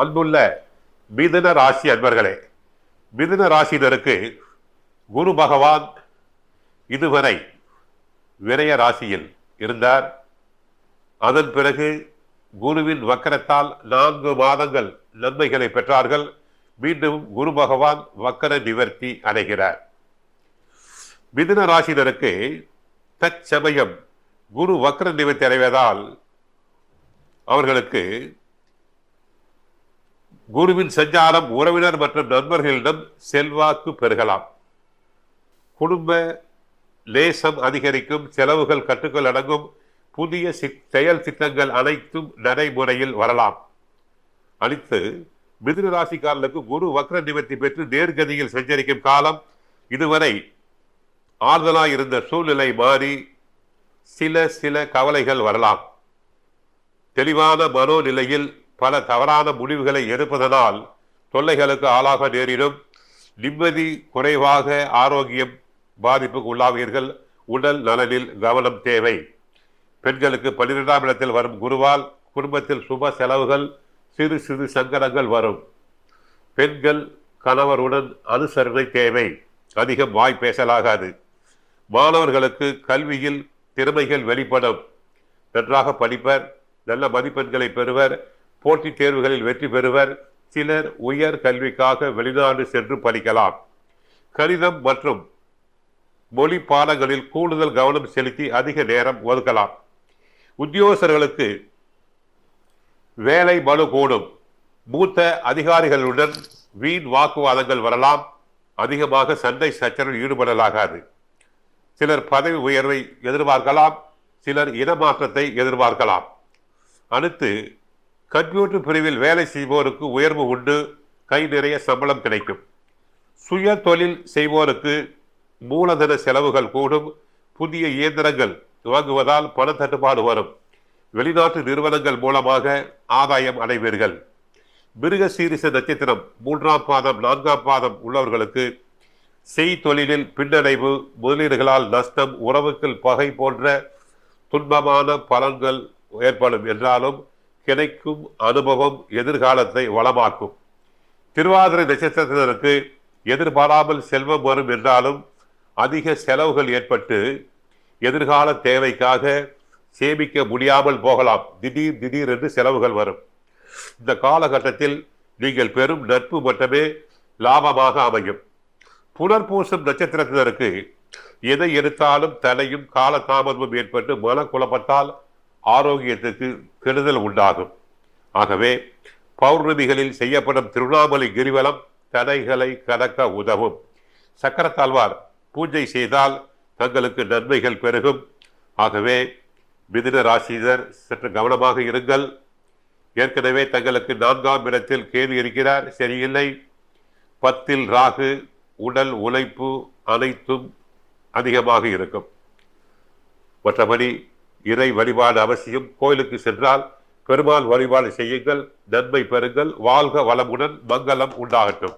அன்புள்ள மிதுன ராசி அன்பர்களே மிதுன ராசினருக்கு குரு பகவான் இதுவரை விரய ராசியில் இருந்தார். அதன் பிறகு குருவின் வக்கரத்தால் நான்கு மாதங்கள் நன்மைகளை பெற்றார்கள். மீண்டும் குரு பகவான் வக்கர நிவர்த்தி அடைகிறார். மிதுன ராசினருக்கு தற்சமயம் குரு வக்கர நிவர்த்தி அடைவதால் அவர்களுக்கு குருவின் சஞ்சாரம் உறவினர் மற்றும் நண்பர்களிடம் செல்வாக்கு பெருகலாம். குடும்ப லேசம் அதிகரிக்கும் செலவுகள் கட்டுக்குள் அடங்கும் புதிய சி- செயல் திட்டங்கள் அனைத்தும் நடைமுறையில் வரலாம். அடுத்து மிதுன ராசிக்காரர்களுக்கு குரு வக்ர நிவர்த்தி பெற்று நேர்கதியில் சஞ்சரிக்கும் காலம் இதுவரை ஆறுதலாக இருந்த சூழ்நிலை மாறி சில சில கவலைகள் வரலாம். தெளிவான மனோநிலையில் பல தவறான முடிவுகளை எடுப்பதனால் தொல்லைகளுக்கு ஆளாக நேரிடும். நிம்மதி குறைவாக ஆரோக்கியம் பாதிப்புக்கு உள்ளாவீர்கள். உடல் நலனில் கவனம் தேவை. பெண்களுக்கு பன்னிரெண்டாம் இடத்தில் வரும் குருவால் குடும்பத்தில் சுப செலவுகள் சிறு சிறு சங்கடங்கள் வரும். பெண்கள் கணவருடன் அனுசரணை தேவை. அதிகம் வாய் பேசலாகாது. மாணவர்களுக்கு கல்வியில் திறமைகள் வெளிப்படும். நன்றாக படிப்பர் நல்ல மதிப்பெண்களை பெறுவர் போட்டித் தேர்வுகளில் வெற்றி பெறுவர். சிலர் உயர் கல்விக்காக வெளிநாடு சென்று படிக்கலாம். கணிதம் மற்றும் மொழி பாடங்களில் கூடுதல் கவனம் செலுத்தி அதிக நேரம் ஒதுக்கலாம். உத்தியோகஸ்தர்களுக்கு வேலை மனு கூடும் மூத்த அதிகாரிகளுடன் வீண் வாக்குவாதங்கள் வரலாம். அதிகமாக சண்டை சச்சரவில் ஈடுபடலாகாது. சிலர் பதவி உயர்வை எதிர்பார்க்கலாம். சிலர் இடமாற்றத்தை எதிர்பார்க்கலாம். அடுத்து கம்ப்யூட்டர் பிரிவில் வேலை செய்வோருக்கு உயர்வு உண்டு கை நிறைய சம்பளம் கிடைக்கும். சுய தொழில் செய்வோருக்கு மூலதன செலவுகள் கூடும் புதிய இயந்திரங்கள் வாங்குவதால் பண தட்டுப்பாடு வரும். வெளிநாட்டு நிறுவனங்கள் மூலமாக ஆதாயம் அடைவீர்கள். மிருக சீரிச நட்சத்திரம் மூன்றாம் பாதம் நான்காம் பாதம் உள்ளவர்களுக்கு செய் தொழிலில் பின்னடைவு முதலீடுகளால் நஷ்டம் உறவுக்கள் பகை போன்ற துன்பமான பலன்கள் ஏற்படும். என்றாலும் கிடைக்கும் அனுபவம் எதிர்காலத்தை வளமாக்கும். திருவாதிரை நட்சத்திரத்தினருக்கு எதிர்பாராமல் செல்வம் வரும் என்றாலும் அதிக செலவுகள் ஏற்பட்டு எதிர்கால தேவைக்காக சேமிக்க முடியாமல் போகலாம். திடீர் திடீர் என்று செலவுகள் வரும். இந்த காலகட்டத்தில் நீங்கள் பெறும் நட்பு மட்டுமே லாபமாக அமையும். புனர்பூசம் நட்சத்திரத்தினருக்கு எதை எடுத்தாலும் தலையும் காலதாமதமும் ஏற்பட்டு மனக்குழப்பத்தால் ஆரோக்கியத்துக்கு கெடுதல் உண்டாகும். ஆகவே பௌர்ணமிகளில் செய்யப்படும் திருவண்ணாமலை கிரிவலம் தடைகளை கடக்க உதவும். சக்கரத்தாழ்வார் பூஜை செய்தால் தங்களுக்கு நன்மைகள் பெருகும். ஆகவே மிதின ராசிதர் சற்று கவனமாக இருங்கள். ஏற்கனவே தங்களுக்கு நான்காம் இடத்தில் கேது இருக்கிறார் சரியில்லை. பத்தில் ராகு உடல் உழைப்பு அனைத்தும் அதிகமாக இருக்கும். மற்றபடி இறை வழிபாடு அவசியம். கோயிலுக்கு சென்றால் பெருமாள் வழிபாடு செய்யுங்கள் நன்மை பெறுங்கள் வாழ்க வளமுடன் மங்களம் உண்டாகட்டும்.